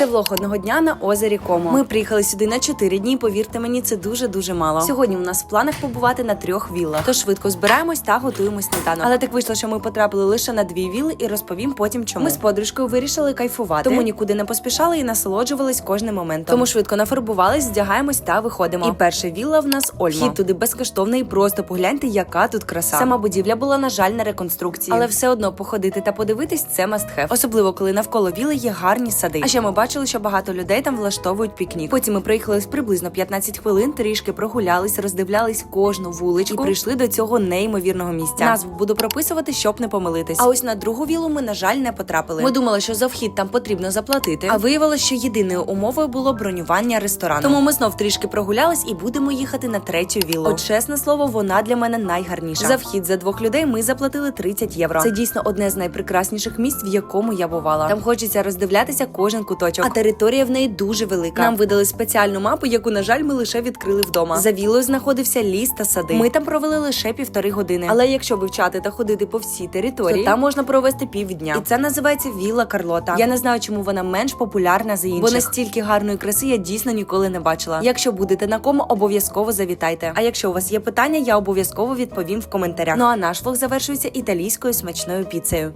Це влог одного дня на озері Комо. Ми приїхали сюди на 4 дні. Повірте мені, це дуже дуже мало. Сьогодні у нас в планах побувати на трьох віллах. Тож швидко збираємось та готуємо сніданок. Але так вийшло, що ми потрапили лише на дві вілли і розповім потім, чому. Ми з подружкою вирішили кайфувати, тому нікуди не поспішали і насолоджувались кожним моментом. Тому швидко нафарбувались, вдягаємось та виходимо. І перша вілла в нас Ольма. Вхід туди безкоштовний. Просто погляньте, яка тут краса. Сама будівля була на жаль на реконструкції, але все одно походити та подивитись це have. Особливо коли навколо віли є гарні сади. А ще ми бачили, що багато людей там влаштовують пікнік. Потім ми проїхали приблизно 15 хвилин, трішки прогулялись, роздивлялись кожну вуличку і прийшли до цього неймовірного місця. Назву буду прописувати, щоб не помилитись. А ось на другу вілу ми, на жаль, не потрапили. Ми думали, що за вхід там потрібно заплатити. А виявилося, що єдиною умовою було бронювання ресторану. Тому ми знов трішки прогулялись і будемо їхати на третю віллу. От чесне слово, вона для мене найгарніша. За вхід за двох людей ми заплатили 30 євро. Це дійсно одне з найпрекрасніших місць, в якому я бувала. Там хочеться роздивлятися кожен куточок. А територія в неї дуже велика. Нам видали спеціальну мапу, яку, на жаль, ми лише відкрили вдома. За віллою знаходився ліс та сади. Ми там провели лише півтори години. Але якщо вивчати та ходити по всій території, то там можна провести півдня. І це називається Вілла Карлота. Я не знаю, чому вона менш популярна за інших. Бо настільки гарної краси я дійсно ніколи не бачила. Якщо будете на кому, обов'язково завітайте. А якщо у вас є питання, я обов'язково відповім в коментарях. Ну а наш влог завершується італійською смачною піцею.